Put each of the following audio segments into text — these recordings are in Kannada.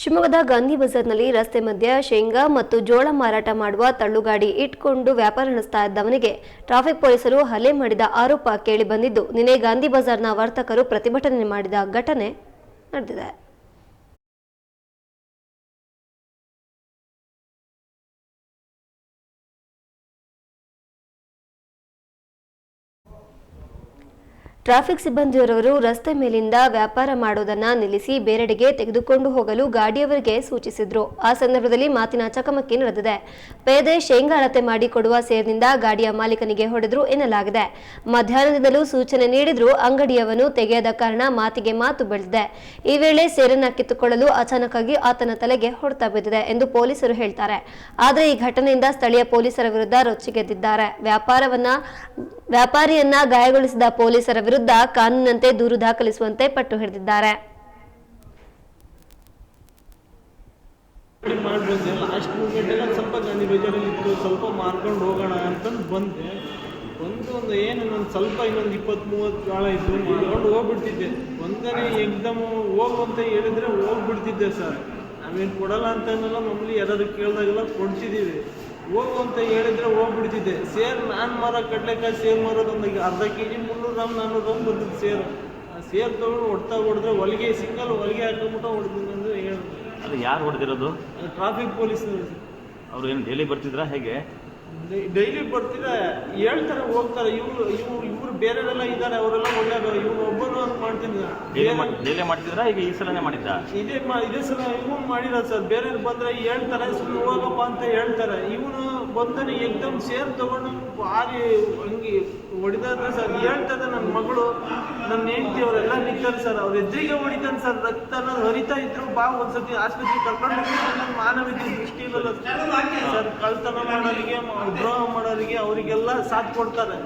ಶಿವಮೊಗ್ಗದ ಗಾಂಧಿ ಬಜಾರ್ನಲ್ಲಿ ರಸ್ತೆ ಮಧ್ಯೆ ಶೇಂಗಾ ಮತ್ತು ಜೋಳ ಮಾರಾಟ ಮಾಡುವ ತಳ್ಳುಗಾಡಿ ಇಟ್ಕೊಂಡು ವ್ಯಾಪಾರ ನಡೆಸ್ತಾ ಇದ್ದವನಿಗೆ ಟ್ರಾಫಿಕ್ ಪೊಲೀಸರು ಹಲ್ಲೆ ಮಾಡಿದ ಆರೋಪ ಕೇಳಿಬಂದಿದ್ದು. ನಿನ್ನೆ ಗಾಂಧಿ ಬಜಾರ್ನ ವರ್ತಕರು ಪ್ರತಿಭಟನೆ ಮಾಡಿದ ಘಟನೆ ನಡೆದಿದೆ. ಟ್ರಾಫಿಕ್ ಸಿಬ್ಬಂದಿಯವರು ರಸ್ತೆ ಮೇಲಿಂದ ವ್ಯಾಪಾರ ಮಾಡೋದನ್ನ ನಿಲ್ಲಿಸಿ ಬೇರೆಡೆಗೆ ತೆಗೆದುಕೊಂಡು ಹೋಗಲು ಗಾಡಿಯವರಿಗೆ ಸೂಚಿಸಿದ್ರು. ಆ ಸಂದರ್ಭದಲ್ಲಿ ಮಾತಿನ ಚಕಮಕಿ ನಡೆದಿದೆ. ಪೇದೆ ಶೇಂಗಾ ಅಳತೆ ಮಾಡಿ ಕೊಡುವ ಸೇರಿನಿಂದ ಗಾಡಿಯ ಮಾಲೀಕನಿಗೆ ಹೊಡೆದ್ರು ಎನ್ನಲಾಗಿದೆ. ಮಧ್ಯಾಹ್ನದಿಂದಲೂ ಸೂಚನೆ ನೀಡಿದ್ರು ಅಂಗಡಿಯವನು ತೆಗೆಯದ ಕಾರಣ ಮಾತಿಗೆ ಮಾತು ಬೆಳೆದಿದೆ. ಈ ವೇಳೆ ಸೇರನ್ನ ಕಿತ್ತುಕೊಳ್ಳಲು ಅಚಾನಕಾಗಿ ಆತನ ತಲೆಗೆ ಹೊಡೆತ ಬಿದ್ದಿದೆ ಎಂದು ಪೊಲೀಸರು ಹೇಳ್ತಾರೆ. ಆದರೆ ಈ ಘಟನೆಯಿಂದ ಸ್ಥಳೀಯ ಪೊಲೀಸರ ವಿರುದ್ಧ ರೊಚ್ಚಿಗೆದ್ದಿದ್ದಾರೆ. ವ್ಯಾಪಾರವನ್ನ ವ್ಯಾಪಾರಿಯನ್ನ ಗಾಯಗೊಳಿಸಿದ ಪೊಲೀಸರ ವಿರುದ್ಧ ಕಾನೂನಿನಂತೆ ದೂರು ದಾಖಲಿಸುವಂತೆ ಪಟ್ಟು ಹಿಡಿದಿದ್ದಾರೆ. ಗಾಡಿ ಮಾಡಿ ಬಂದೆ ಲಾಸ್ಟ್ ಮೂಮೆಂಟಲ್ಲಿ ಒಂದು ಸ್ವಲ್ಪ ಗಾಂಧಿ ಬೇಜಾರಲ್ಲಿ ಇತ್ತು. ಸ್ವಲ್ಪ ಮಾರ್ಕೊಂಡು ಹೋಗೋಣ ಅಂತಂದು ಬಂದೆ. ಬಂದು ಒಂದು ಏನು ಸ್ವಲ್ಪ ಇನ್ನೊಂದು ಇಪ್ಪತ್ತು ಮೂವತ್ತು ಜೋಳ ಇತ್ತು ಮಾಡ್ಕೊಂಡು ಹೋಗ್ಬಿಡ್ತಿದ್ದೆ. ಒಂದನೇ ಎಕ್ದಮ್ ಹೋಗು ಅಂತ ಹೇಳಿದ್ರೆ ಹೋಗ್ಬಿಡ್ತಿದ್ದೆ ಸರ್. ನಾವೇನು ಕೊಡಲ್ಲ ಅಂತ ಅನ್ನಲ್ಲ ಮಾಮೂಲಿ ಯಾರಾದ್ರು ಕೇಳಿದಾಗೆಲ್ಲ ಕೊಡ್ತಿದ್ದೀವಿ. ಹೋಗು ಅಂತ ಹೇಳಿದ್ರೆ ಹೋಗ್ಬಿಡ್ತಿದ್ದೆ. ಸೇರ್ ನಾನು ಮರ ಕಡ್ಲೆಕಾಯಿ ಸೇರ್ ಮಾರೋದು ಒಂದು ಅರ್ಧ ಕೆ ಜಿ ಮುನ್ನೂರು ಗ್ರಾಮ್ ನಾನ್ನೂರು ಗ್ರಾಮ್ ಬಂದಿದ್ದು ಸೇರು. ಆ ಸೇರ್ ತೊಗೊಂಡು ಹೊಡ್ತಾ ಹೊಡೆದ್ರೆ ಹೊಲಿಗೆ ಸಿಂಗಲ್ ಹೊಲಿಗೆ ಹಾಕೊಂಬಿಟ್ಟು ಹೊಡೆದಿನಿ ಅಂದರೆ ಹೇಳಿದ್ರು. ಅದು ಯಾರು ಹೊಡೆದಿರೋದು? ಟ್ರಾಫಿಕ್ ಪೊಲೀಸ್ ಅವ್ರು ಏನು ಡೈಲಿ ಬರ್ತಿದ್ರಾ? ಹೇಗೆ? ಡೈಲಿ ಬರ್ತಿದ್ರೆ ಹೇಳ್ತಾರೆ ಹೋಗ್ತಾರೆ. ಇವ್ರು ಇವ್ರು ಇವ್ರು ಬೇರೆಯವರೆಲ್ಲ ಇದ್ದಾರೆ ಅವರೆಲ್ಲ ಒಳ್ಳೆಯವರು ಇವ್ರು ಡೈಲಿ ಮಾಡ್ತಿದ್ರಾ ಈಗ ಈ ಸಲನೇ ಮಾಡಿದ್ದ? ಇದೇ ಇದೇ ಸಲ ಇವನು ಮಾಡಿರೋ ಸರ್. ಬೇರೆಯವ್ರು ಬಂದ್ರೆ ಹೇಳ್ತಾರೆ ಸುಮ್ಮನೆ ಹೋಗಪ್ಪ ಅಂತ ಹೇಳ್ತಾರೆ. ಇವನು ಬಂದರೆ ಎಕ್ದಮ್ ಸೇರ್ ತಗೊಂಡು ಭಾರಿ ಹಂಗೆ ಹೊಡಿದಾದ್ರೆ ಸರ್. ಹೇಳ್ತದೆ ನನ್ನ ಮಗಳು ನನ್ನ ಹೆಂಡತಿ ಅವರೆಲ್ಲ ನಿಂತಾರೆ ಸರ್. ಅವ್ರ ಎದುರಿಗೆ ಹೊಡಿತಾನೆ ಸರ್. ರಕ್ತನ ಹರಿತಾ ಇದ್ರು ಬಾ ಒಂದ್ಸತಿ ಆಸ್ಪತ್ರೆಗೆ ಕರ್ಕೊಂಡು ನನ್ನ ಮಾನವೀಯ ದೃಷ್ಟಿ ಇರಲ್ಲ ಸರ್ ಕಳ್ತನ ಮಾಡೋರಿಗೆ ದ್ರೋಹ ಮಾಡೋರಿಗೆ ಅವರಿಗೆಲ್ಲ ಸಾಥ್ ಕೊಡ್ತಾರೆ.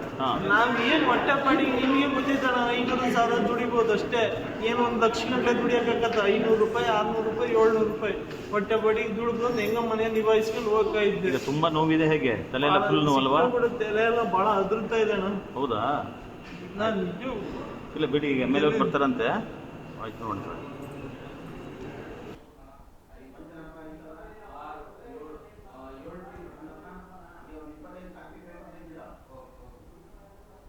ನಾವ್ ಏನ್ ಹೊಟ್ಟೆ ಪಾಡಿ ನಿಮಗೆ ಬುದ್ಧಿತನ ಐನೂರು ಸಾವಿರ ದುಡಿಬೋದು ಅಷ್ಟೇ. ಏನೋ ಒಂದು ಲಕ್ಷ ಗಂಟೆ ದುಡಿಯಕತ್ತ ಐನೂರು ರೂಪಾಯಿ ಆರ್ನೂರು ರೂಪಾಯಿ ಏಳ್ನೂರು ರೂಪಾಯಿ. ಹೊಟ್ಟೆ ಪಾಡಿ ದುಡಿದು ಹೆಂಗ ಮನೆ ನಿಭಾಯಿಸ್ಕೊಂಡು ಹೋಗ್ತಾ ಇದ್ದೆ. ತುಂಬಾ ನೋವಿದೆ ಹೇಗೆ? ತಲೆ ಎಲ್ಲ ಫುಲ್ ನೋವಲ್ವಾ? ತಲೆ ಎಲ್ಲ ಬಹಳ ಅದ್ರತಾ ಇದೆ ಹೌದಾ? ನಾನು ಇಲ್ಲ ಬಿಡಿ ಈಗ ಎಂ ಎಲ್ ಎ ಬರ್ತಾರಂತೆ. ಆಯ್ತು ನೋಡಿ